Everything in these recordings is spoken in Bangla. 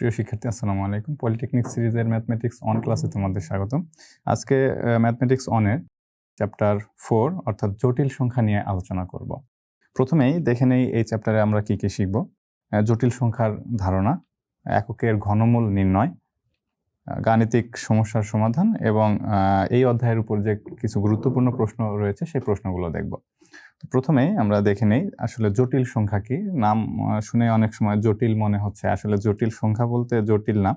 প্রিয় শিক্ষার্থী, আসসালামু আলাইকুম। পলিটেকনিক সিরিজের ম্যাথমেটিক্স অন ক্লাসে তোমাদের স্বাগতম। আজকে ম্যাথমেটিক্স অনের চ্যাপ্টার ফোর অর্থাৎ জটিল সংখ্যা নিয়ে আলোচনা করব। প্রথমেই দেখে নেই এই চ্যাপ্টারে আমরা কি কি শিখব। জটিল সংখ্যার ধারণা, এককের ঘনমূল নির্ণয় গাণিতিক সমস্যার সমাধান এবং এই অধ্যায়ের উপর যে কিছু গুরুত্বপূর্ণ প্রশ্ন রয়েছে, সেই প্রশ্নগুলো দেখব। তো প্রথমেই আমরা দেখে নেই আসলে জটিল সংখ্যা কি। নাম শুনে অনেক সময় জটিল মনে হচ্ছে। আসলে জটিল সংখ্যা বলতে জটিল না।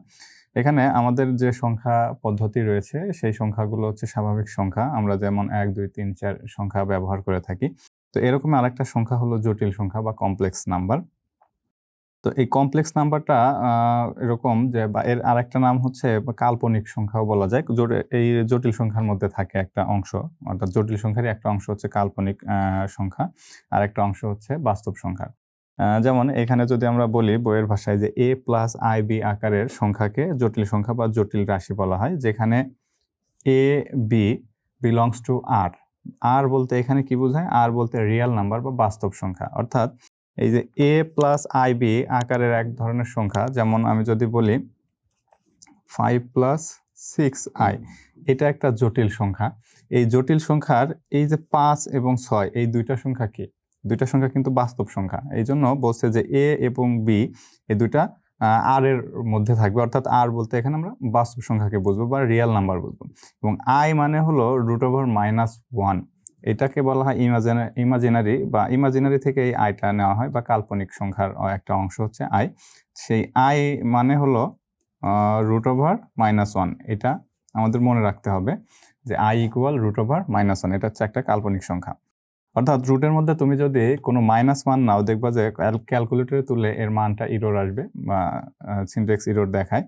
এখানে আমাদের যে সংখ্যা পদ্ধতি রয়েছে, সেই সংখ্যাগুলো হচ্ছে স্বাভাবিক সংখ্যা। আমরা যেমন এক, দুই, তিন, চার সংখ্যা ব্যবহার করে থাকি। তো এরকম আরেকটা সংখ্যা হলো জটিল সংখ্যা বা কমপ্লেক্স নাম্বার তো এই কমপ্লেক্স নাম্বারটা এরকম যে, বা এর আরেকটা নাম হচ্ছে কাল্পনিক সংখ্যাও বলা যায়। এই জটিল সংখ্যার মধ্যে থাকে একটা অংশ, অর্থাৎ জটিল সংখ্যারই একটা অংশ হচ্ছে কাল্পনিক সংখ্যা, আর একটা অংশ হচ্ছে বাস্তব সংখ্যা। যেমন এখানে যদি আমরা বলি বইয়ের ভাষায় যে এ প্লাস আই বি আকারের সংখ্যাকে জটিল সংখ্যা বা জটিল রাশি বলা হয়, যেখানে A B belongs to R আর বলতে এখানে কি বোঝায়? আর বলতে রিয়েল নাম্বার বা বাস্তব সংখ্যা। অর্থাৎ এই যে এ প্লাস আই বি আকারের এক ধরনের সংখ্যা, যেমন আমি যদি বলি ফাইভ প্লাস সিক্স আই এটা একটা জটিল সংখ্যা। এই জটিল সংখ্যার এই যে পাঁচ এবং ছয়, এই দুইটা সংখ্যা কি? দুইটা সংখ্যা কিন্তু বাস্তব সংখ্যা। এই জন্য বলছে যে এ এবং বি এই দুইটা আর এর মধ্যে থাকবে। অর্থাৎ আর বলতে এখানে আমরা বাস্তব সংখ্যাকে বুঝব বা রিয়েল নাম্বার বুঝব। এবং আই মানে হলো রুট ওভার মাইনাস ওয়ান এটাকে বলা হয় ইমাজিনারি ইমাজিনারি বা ইমাজিনারি থেকে এই আয়টা নেওয়া হয় বা কাল্পনিক সংখ্যার একটা অংশ হচ্ছে আই সেই আই মানে হলো রুট ওভার মাইনাস ওয়ান এটা আমাদের মনে রাখতে হবে যে i equal root over minus one এটা হচ্ছে একটা কাল্পনিক সংখ্যা। অর্থাৎ রুটের মধ্যে তুমি যদি কোনো মাইনাস মান নাও, দেখবা যে ক্যালকুলেটরে তুলে এর মানটা ইরোর আসবে বা সিনটেক্স ইরোর দেখায়।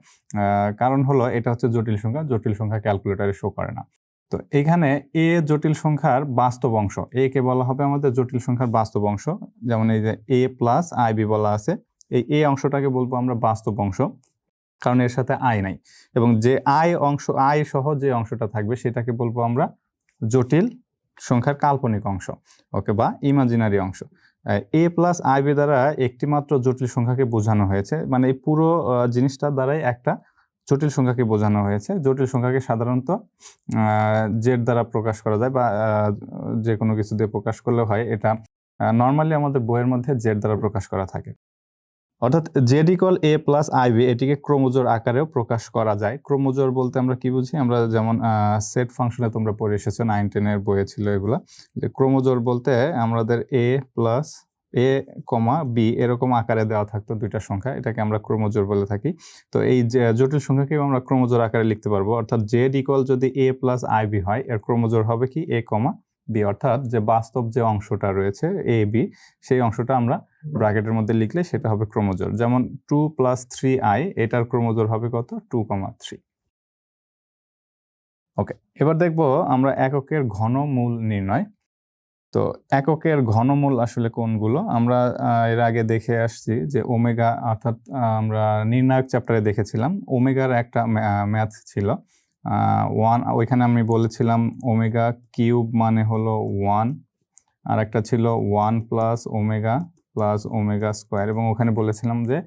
কারণ হলো এটা হচ্ছে জটিল সংখ্যা জটিল সংখ্যা ক্যালকুলেটরে শো করে না। তো এখানে এ জটিল সংখ্যার বাস্তব অংশ এ কে বলা হবে আমাদের জটিল সংখ্যার বাস্তব অংশ যেমন এই যে এ প্লাস আই বি বলা আছে এই এ অংশটাকে বলব আমরা বাস্তব অংশ কারণ এর সাথে আয় নাই এবং যে আই অংশ আই সহ যে অংশটা থাকবে সেটাকে বলব আমরা জটিল সংখ্যার কাল্পনিক অংশ ওকে বা ইমাজিনারি অংশ। এ প্লাস আই বি দ্বারা একটি মাত্র জটিল সংখ্যাকে বোঝানো হয়েছে মানে এই পুরো আহ, জিনিসটার দ্বারাই একটা জটিল সংখ্যাকে বোঝানো হয়েছে। জটিল সংখ্যাকে সাধারণত জেড দ্বারা প্রকাশ করা যায় বা যে কোনো কিছু দিয়ে প্রকাশ করলে হয়, এটা নর্মালি আমাদের বইয়ের মধ্যে জেড দ্বারা প্রকাশ করা থাকে। অর্থাৎ Z equal A plus i b এটিকে ক্রোমোজোর আকারেও প্রকাশ করা যায়। ক্রোমোজোর বলতে আমরা কি বুঝি? আমরা যেমন সেট ফাংশনে তোমরা পড়ে এসেছ নাইন টেনের বইয়ে ছিল এগুলা। যে ক্রোমোজোর বলতে আমাদের এ প্লাস এ কমা বি এরকম আকারে দেওয়া থাকতো দুইটা সংখ্যা। এটাকে আমরা ক্রোমোজোর বলে থাকি। তো এই জটিল সংখ্যাকেও আমরা ক্রোমোজোর আকারে লিখতে পারব। অর্থাৎ জেড ইকুয়াল যদি এ প্লাস আইবি হয়, এর ক্রোমোজোর হবে কি? এ কমা বি অর্থাৎ যে বাস্তব যে অংশটা রয়েছে এ বি সেই অংশটা আমরা ব্র্যাকেটের মধ্যে লিখলে সেটা হবে ক্রোমোজোর। যেমন টু প্লাস থ্রি আই এটার ক্রোমোজোর হবে কত? টু কমা থ্রি ওকে এবার দেখব আমরা এককের ঘন মূল নির্ণয়। তো এককের ঘনমূল আসলে কোনগুলো? আমরা এর আগে দেখে আসছি যে ওমেগা অর্থাৎ আমরা নির্ণায়ক চ্যাপ্টারে দেখেছিলাম। ওমেগার একটা ম্যাথ ছিল। ওয়ান, ওইখানে আমি বলেছিলাম ওমেগা কিউব মানে হলো ওয়ান। আর একটা ছিল one plus omega plus omega square এবং ওখানে বলেছিলাম যে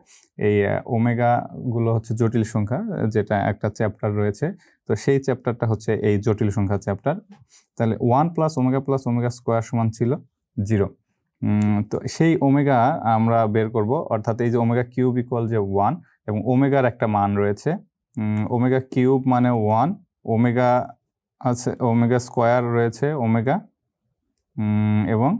এই ওমেগা গুলো হচ্ছে জটিল সংখ্যা, যেটা একটা চ্যাপ্টার রয়েছে। তো সেই চ্যাপ্টারটা হচ্ছে এই জটিল সংখ্যা চ্যাপ্টার। তাহলে one plus omega plus omega square সমান ছিল জিরো। তো সেই ওমেগা আমরা বের করব, অর্থাৎ এই যে ওমেগা কিউব ইকুয়াল যে ওয়ান এবং ওমেগার একটা মান রয়েছে। ওমেগা কিউব মানে ওয়ান, ওমেগা আছে, ওমেগা স্কোয়ার রয়েছে, ওমেগা। এবং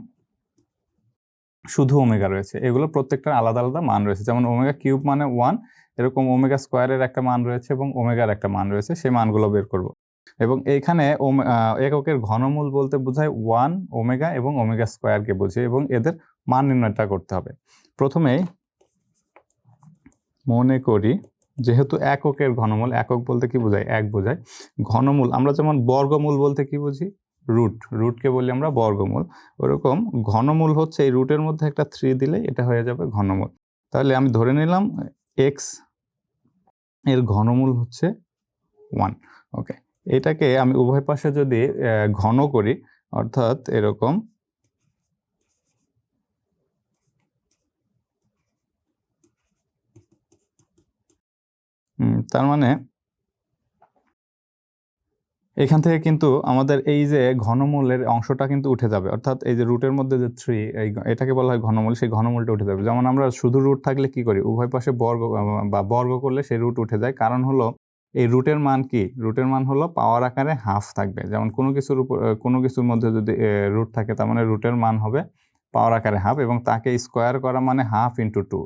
শুধু ওমেগা রয়েছে। এগুলো প্রত্যেকটার আলাদা আলাদা মান রয়েছে। যেমন ওমেগা কিউব মানে ওয়ান, এরকম ওমেগা স্কোয়ারের একটা মান রয়েছে এবং ওমেগার একটা মান রয়েছে। সেই মানগুলো বের করব। এবং এইখানে এককের ঘনমূল বলতে বোঝায় ওয়ান, ওমেগা এবং ওমেগা স্কোয়ারকে বোঝে এবং এদের মান নির্ণয়টা করতে হবে। প্রথমেই মনে করি যেহেতু এককের ঘনমূল, একক বলতে কি বোঝায়? এক বোঝায়। ঘনমূল, আমরা যেমন বর্গমূল বলতে কি বুঝি? রুট রুটকে বলি আমরা বর্গমূল। ওরকম ঘনমূল হচ্ছে এই রুটের মধ্যে একটা থ্রি দিলে এটা হয়ে যাবে ঘনমূল। তাহলে আমি ধরে নিলাম এক্সের ঘনমূল হচ্ছে ওয়ান ওকে এটাকে আমি উভয় পাশে যদি ঘন করি, অর্থাৎ এরকম তার মানে এখান থেকে কিন্তু আমাদের এই যে ঘনমূলের অংশটা কিন্তু উঠে যাবে। অর্থাৎ এই যে রুটের মধ্যে যে থ্রি এই এটাকে বলা হয় ঘনমূল, সেই ঘনমূলটা উঠে যাবে। যেমন আমরা শুধু রুট থাকলে কি করি? উভয় পাশে বর্গ, বা বর্গ করলে সেই রুট উঠে যায়। কারণ হলো, এই রুটের মান কি? রুটের মান হলো পাওয়ার আকারে হাফ থাকবে। যেমন কোনো কিছুর উপর কোনো কিছুর মধ্যে যদি রুট থাকে, তার মানে রুটের মান হবে পাওয়ার আকারে হাফ এবং তাকে স্কোয়ার করা মানে হাফ ইন্টু টু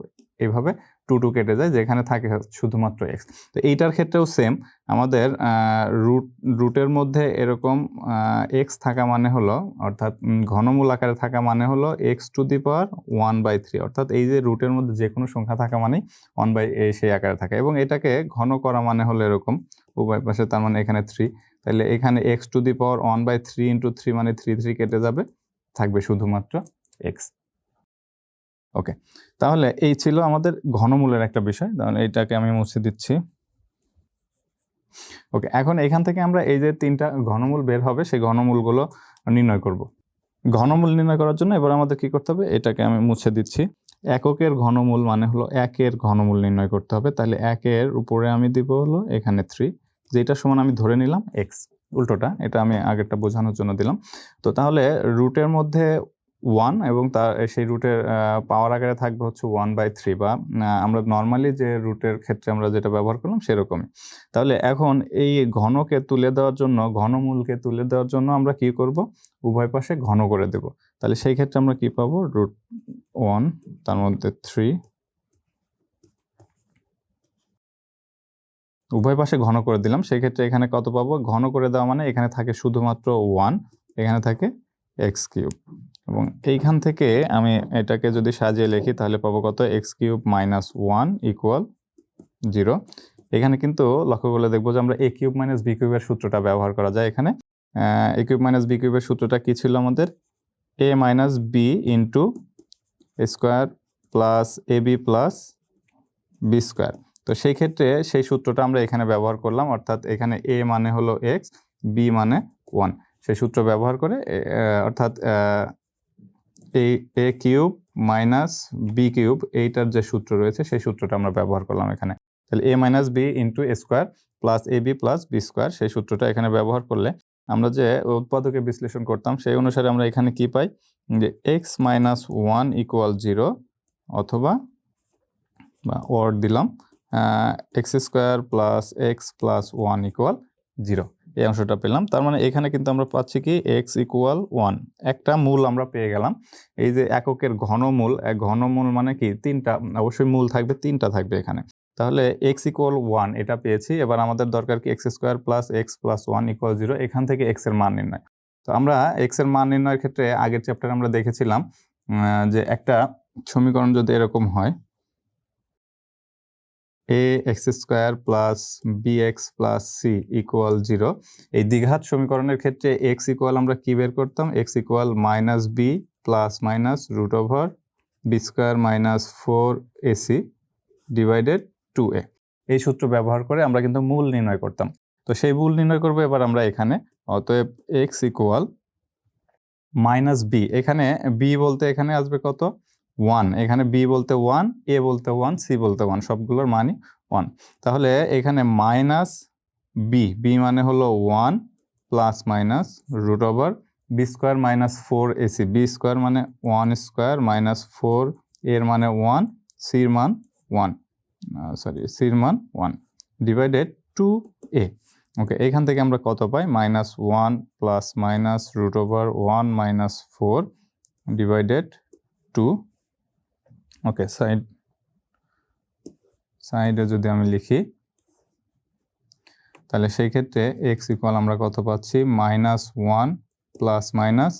এইভাবে টু টু কেটে যায়, যেখানে থাকে শুধুমাত্র এক্স তো এইটার ক্ষেত্রেও সেম আমাদের রুট রুটের মধ্যে এরকম এক্স থাকা মানে হলো, অর্থাৎ ঘনমূল আকারে থাকা মানে হলো X to the power one by three অর্থাৎ এই যে রুটের মধ্যে যে কোনো সংখ্যা থাকা মানেই ওয়ান বাই সেই আকারে থাকে। এবং এটাকে ঘন করা মানে হলো এরকম, উভয় পাশে তার মানে এখানে থ্রি তাহলে এখানে X to the power one by three into three মানে থ্রি থ্রি কেটে যাবে, থাকবে শুধুমাত্র এক্স ওকে তাহলে এই ছিল আমাদের ঘনমূলের একটা বিষয়। তাহলে এইটাকে আমি মুছে দিচ্ছি। ওকে এখন এখান থেকে আমরা এই যে তিনটা ঘনমূল বের হবে, সেই ঘনমূলগুলো নির্ণয় করব। ঘনমূল নির্ণয় করার জন্য এবার আমাদের কি করতে হবে? এটাকে আমি মুছে দিচ্ছি। এককের ঘনমূল মানে হলো একের ঘনমূল নির্ণয় করতে হবে। তাহলে একের উপরে আমি দিব হলো এখানে থ্রি যেটা সমান আমি ধরে নিলাম এক্স উল্টোটা, এটা আমি আগেরটা বোঝানোর জন্য দিলাম। তো তাহলে রুটের মধ্যে ওয়ান এবং তার, সেই রুটের পাওয়ার আকারে থাকবে হচ্ছে ওয়ান বাই থ্রি বা আমরা নর্মালি যে রুটের ক্ষেত্রে আমরা যেটা ব্যবহার করলাম সেরকমই। তাহলে এখন এই ঘনকে তুলে দেওয়ার জন্য, ঘনমূলকে তুলে দেওয়ার জন্য আমরা কি করব? উভয় পাশে ঘন করে দেব। তাহলে সেই ক্ষেত্রে আমরা কি পাবো? রুট ওয়ান তার মধ্যে থ্রি উভয় পাশে ঘন করে দিলাম, সেই ক্ষেত্রে এখানে কত পাবো? ঘন করে দেওয়া মানে এখানে থাকে শুধুমাত্র ওয়ান এখানে থাকে এক্স কিউব এবং এইখান থেকে আমি এটাকে যদি সাজিয়ে লিখি, তাহলে পাবো কত? X cube minus one equal zero. এখানে কিন্তু লক্ষ্য করলে দেখব যে আমরা এ কিউব মাইনাস বি কিউবের সূত্রটা ব্যবহার করা যায় এখানে। এ কিউব মাইনাস বি কিউবের সূত্রটা কী ছিল আমাদের? A minus B into square plus A B plus B square তো সেই ক্ষেত্রে সেই সূত্রটা আমরা এখানে ব্যবহার করলাম, অর্থাৎ এখানে এ মানে হলো এক্স বি মানে ওয়ান সেই সূত্র ব্যবহার করে অর্থাৎ এই A cube minus B cube এইটার যে সূত্র রয়েছে, সেই সূত্রটা আমরা ব্যবহার করলাম এখানে। তাহলে A minus B into square plus A B plus B square সেই সূত্রটা এখানে ব্যবহার করলে আমরা যে উৎপাদকে বিশ্লেষণ করতাম, সেই অনুসারে আমরা এখানে কি পাই? যে X minus one equal zero অথবা বা ওর দিলাম X square plus X plus one equal zero এই অংশটা পেলাম। তার মানে এখানে কিন্তু আমরা পাচ্ছি কি এক্স ইকুয়াল ওয়ান একটা মূল আমরা পেয়ে গেলাম। এই যে এককের ঘনমূল এক ঘনমূল মানে কি? তিনটা, অবশ্যই মূল থাকবে, তিনটা থাকবে এখানে। তাহলে এক্স ইকুয়াল ওয়ান এটা পেয়েছি। এবার আমাদের দরকার কি X square plus X plus one equal zero এখান থেকে এক্সের মান নির্ণয়। তো আমরা এক্সের মান নির্ণয়ের ক্ষেত্রে আগের চ্যাপ্টারে আমরা দেখেছিলাম যে একটা সমীকরণ যদি এরকম হয় A X square plus B X plus C equal zero এই দ্বিঘাত সমীকরণের ক্ষেত্রে এক্স ইকুয়াল আমরা কি বের করতাম? X equal minus B plus minus root over B square minus four A C divided two A এই সূত্র ব্যবহার করে আমরা কিন্তু মূল নির্ণয় করতাম। তো সেই মূল নির্ণয় করব এবার আমরা এখানে। অতএব এক্স ইকুয়াল মাইনাস বি এখানে বি বলতে এখানে আসবে কত? ওয়ান এখানে বি বলতে ওয়ান এ বলতে ওয়ান সি বলতে ওয়ান সবগুলোর মানই ওয়ান তাহলে এখানে মাইনাস বি বি মানে হলো one plus minus root over B square minus four A C B square মানে ওয়ান স্কোয়ার মাইনাস ফোর এর মানে ওয়ান সির মান ওয়ান সরি সির মান one divided two A okay এখান থেকে আমরা কত পাই? Minus one plus minus root over one minus four divided two okay side সাইডে যদি আমি লিখি, তাহলে সেই ক্ষেত্রে এক্স ইকুয়াল আমরা কত পাচ্ছি? Minus one plus minus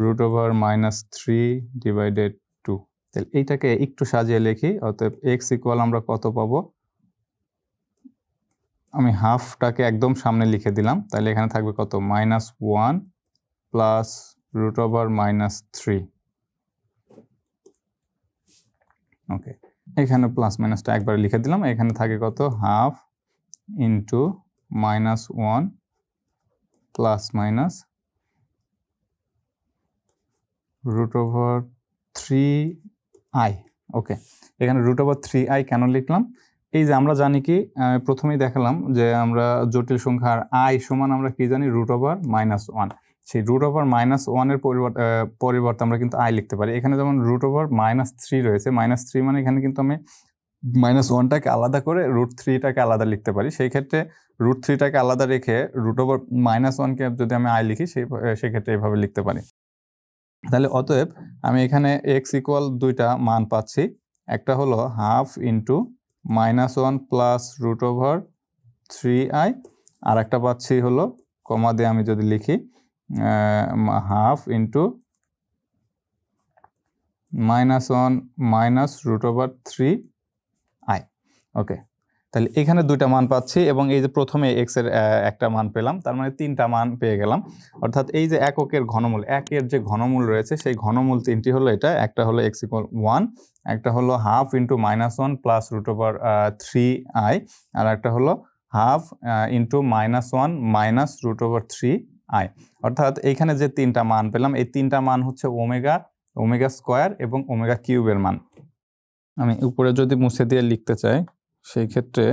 root over minus three divided two তাহলে এইটাকে একটু সাজিয়ে লিখি, অতএব এক্স ইকুয়াল আমরা কত পাবো? আমি হাফটাকে একদম সামনে লিখে দিলাম, তাহলে এখানে থাকবে কত? Minus one plus root over minus three okay এখানে প্লাস মাইনাসটা একবার লিখে দিলাম। এখানে থাকে কত? Half into minus one plus minus root over three i okay এখানে root over three I can লিখলাম? এই যে আমরা জানি কি প্রথমেই দেখালাম যে আমরা জটিল সংখ্যার আই সমান আমরা কি জানি? রুট ওভার মাইনাস ওয়ান সেই রুট ওভার মাইনাস ওয়ানের পরিবর্তে আমরা কিন্তু আই লিখতে পারি। এখানে যেমন রুট ওভার মাইনাস থ্রি রয়েছে মাইনাস থ্রি মানে এখানে কিন্তু আমি মাইনাস ওয়ানটাকে আলাদা করে রুট থ্রিটাকে আলাদা লিখতে পারি। সেই ক্ষেত্রে রুট থ্রিটাকে আলাদা রেখে রুট ওভার মাইনাস ওয়ানকে যদি আমি আই লিখি, সেই সেক্ষেত্রে এইভাবে লিখতে পারি। তাহলে অতএব আমি এখানে এক্স ইকুয়াল দুইটা মান পাচ্ছি। একটা হলো half into minus one plus root over three i আর একটা পাচ্ছি হলো, কমা দিয়ে আমি যদি লিখি half into minus one minus root over three i okay তাহলে এখানে দুইটা মান পাচ্ছি এবং এই যে প্রথমে এক্সের একটা মান পেলাম, তার মানে তিনটা মান পেয়ে গেলাম। অর্থাৎ এই যে এককের ঘনমূল, একের যে ঘনমূল রয়েছে, সেই ঘনমূল তিনটি হলো এটা, একটা হলো এক্স ইকুয়াল ওয়ান একটা হলো half into minus one plus root over three i আর একটা হলো half into minus one minus root over three i. অর্থাৎ এইখানে যে তিনটা মান পেলাম, এই তিনটা মান হচ্ছে ওমেগা ওমেগা স্কোয়ার এবং ওমেগা কিউবের মান। আমি উপরে যদি মুছে দিয়ে লিখতে চাই, সেই ক্ষেত্রে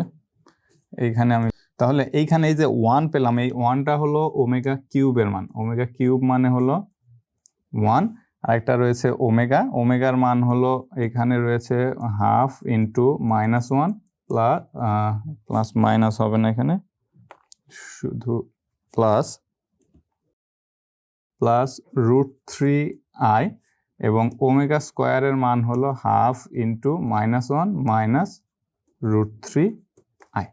এইখানে আমি, তাহলে এইখানে এই যে ওয়ান পেলাম, এই ওয়ানটা হলো ওমেগা কিউবের মান। ওমেগা কিউব মানে হলো ওয়ান আর একটা রয়েছে ওমেগা। ওমেগার মান হলো এখানে রয়েছে half into minus one plus plus minus হবে না এখানে, শুধু plus plus root three i এবং ওমেগা স্কোয়ারের মান হলো half into minus one minus root three i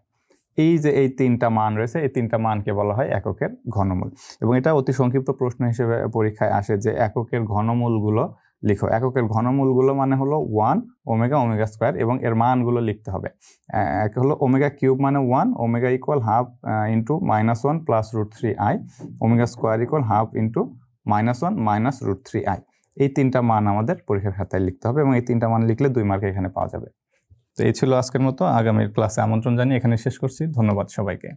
এই যে এই তিনটা মান রয়েছে, এই তিনটা মানকে বলা হয় এককের ঘনমূল। এবং এটা অতি সংক্ষিপ্ত প্রশ্ন হিসেবে পরীক্ষায় আসে যে এককের ঘনমূলগুলো লিখো। এককের ঘনমূলগুলো মানে হলো ওয়ান ওমেগা ওমেগা স্কোয়ার এবং এর মানগুলো লিখতে হবে। এক হলো ওমেগা কিউব মানে one, omega equal half into minus one plus root three i, omega square equal half into minus one minus root three i. এই তিনটা মান আমাদের পরীক্ষার খাতায় লিখতে হবে এবং এই তিনটা মান লিখলে দুই মার্ক এখানে পাওয়া যাবে। তো এই ছিল আজকের মতো। আগামীর ক্লাসে আমন্ত্রণ জানিয়ে এখানে শেষ করছি। ধন্যবাদ সবাইকে।